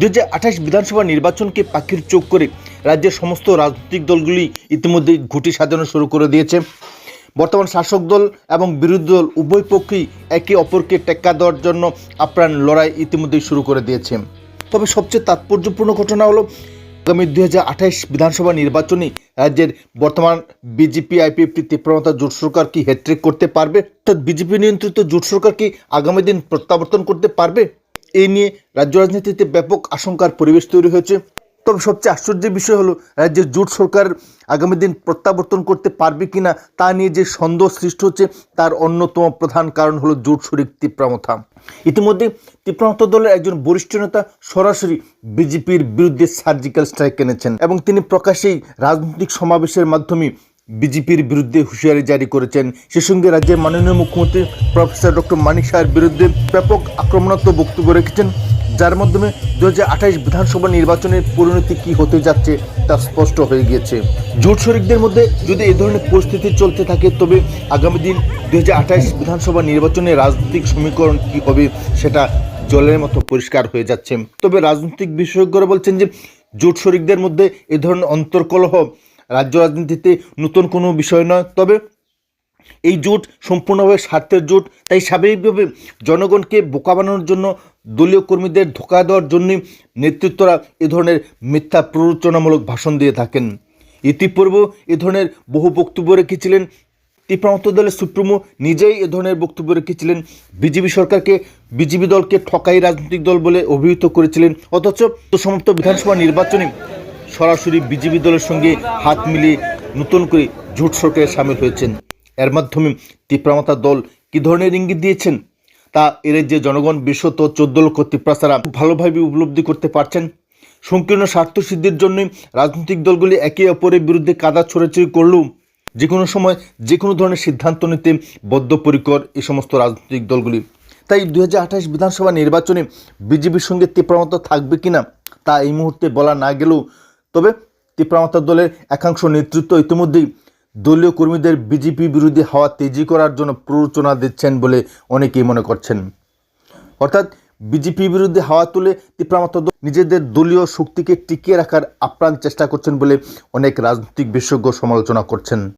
দু বিধানসভা নির্বাচনকে পাখির চোখ করে রাজ্যের সমস্ত রাজনৈতিক দলগুলি ইতিমধ্যে ঘুটি সাজানো শুরু করে দিয়েছে। বর্তমান শাসক দল এবং বিরোধী দল উভয় পক্ষই একে অপরকে টেক্কা দেওয়ার জন্য আপ্রাণ লড়াই ইতিমধ্যেই শুরু করে দিয়েছে। তবে সবচেয়ে তাৎপর্যপূর্ণ ঘটনা হলো, আগামী দুই হাজার আঠাশ বিধানসভা নির্বাচনে রাজ্যের বর্তমান বিজেপি আইপিএফটি তীব্রতা জোট সরকার কি হ্যাট্রিক করতে পারবে? অর্থাৎ বিজেপি নিয়ন্ত্রিত জোট সরকার কি আগামী দিন প্রত্যাবর্তন করতে পারবে? এই নিয়ে রাজ্য রাজনীতিতে ব্যাপক আশঙ্কার পরিবেশ তৈরি হয়েছে। তবে সবচেয়ে আশ্চর্যের বিষয় হলো রাজ্যের জোট সরকার আগামী দিন প্রত্যাবর্তন করতে পারবে কিনা তা নিয়ে যে সন্দেহ সৃষ্টি হচ্ছে, তার অন্যতম প্রধান কারণ হলো জোট শরিক তিপ্রামথা ইতিমধ্যে তিপ্রামথা দলের একজন বরিষ্ঠ নেতা সরাসরি বিজেপির বিরুদ্ধে সার্জিক্যাল স্ট্রাইক এনেছেন এবং তিনি প্রকাশ্যেই রাজনৈতিক সমাবেশের মাধ্যমে বিজেপির বিরুদ্ধে হুঁশিয়ারি জারি করেছেন। সে সঙ্গে রাজ্যের মাননীয় মুখ্যমন্ত্রী প্রফেসর ডক্টর মানিক শাহের বিরুদ্ধে ব্যাপক আক্রমণাত্মক বক্তব্য রেখেছেন। যার মাধ্যমে দু বিধানসভা নির্বাচনের পরিণতি কি হতে যাচ্ছে তা স্পষ্ট হয়ে গিয়েছে। জোট শরিকদের মধ্যে যদি এ ধরনের পরিস্থিতি চলতে থাকে, তবে আগামী দিন দু বিধানসভা নির্বাচনে রাজনৈতিক সমীকরণ কি হবে সেটা জলের মতো পরিষ্কার হয়ে যাচ্ছে। তবে রাজনৈতিক বিশেষজ্ঞরা বলছেন যে, জোট শরিকদের মধ্যে এ ধরনের অন্তর্কলহ রাজ্য রাজনীতিতে নতুন কোনো বিষয় নয়। তবে এই জোট সম্পূর্ণভাবে স্বার্থের জোট, তাই স্বাভাবিকভাবে জনগণকে বোকা বানানোর জন্য দলীয় কর্মীদের ধোকা দেওয়ার জন্যই নেতৃত্বরা এ ধরনের মিথ্যা প্ররোচনামূলক ভাষণ দিয়ে থাকেন। ইতিপূর্বেও এ ধরনের বহু বক্তব্য রেখেছিলেন তীব্রামত দলের সুপ্রিমো, নিজেই এ ধরনের বক্তব্য রেখেছিলেন বিজেপি সরকারকে, বিজেপি দলকে ঠকাই রাজনৈতিক দল বলে অভিহিত করেছিলেন। অথচ সমাপ্ত বিধানসভা নির্বাচনে সরাসরি বিজেপি দলের সঙ্গে হাত মিলিয়ে নতুন করে জোট সরকারে সামিল হয়েছেন। এর মাধ্যমে তীব্রামতা দল কী ধরনের ইঙ্গিত দিয়েছেন? তা এর যে জনগণ বিশ্বত চোদ্দ লক্ষ তিপ্রাসারা ভালোভাবে উপলব্ধি করতে পারছেন। সংকীর্ণ স্বার্থ সিদ্ধির জন্যই রাজনৈতিক দলগুলি একে অপরের বিরুদ্ধে কাদা ছড়াছড়ি করলেও যে কোনো সময় যে কোনো ধরনের সিদ্ধান্ত নিতে বদ্ধপরিকর এই সমস্ত রাজনৈতিক দলগুলি। তাই দুই বিধানসভা নির্বাচনে বিজেপির সঙ্গে তীব্রমতা থাকবে কিনা তা এই মুহূর্তে বলা না গেলেও তবে তীব্রমতা দলের একাংশ নেতৃত্ব ইতিমধ্যেই দলীয় কর্মীদের বিজেপি বিরোধী হাওয়া তেজি করার জন্য প্ররোচনা দিচ্ছেন বলে অনেকেই মনে করছেন। অর্থাৎ বিজেপি বিরুদ্ধে হাওয়া তুলে তীব্রামাত্র নিজেদের দলীয় শক্তিকে টিকিয়ে রাখার আপ্রাণ চেষ্টা করছেন বলে অনেক রাজনৈতিক বিশেষজ্ঞ সমালোচনা করছেন।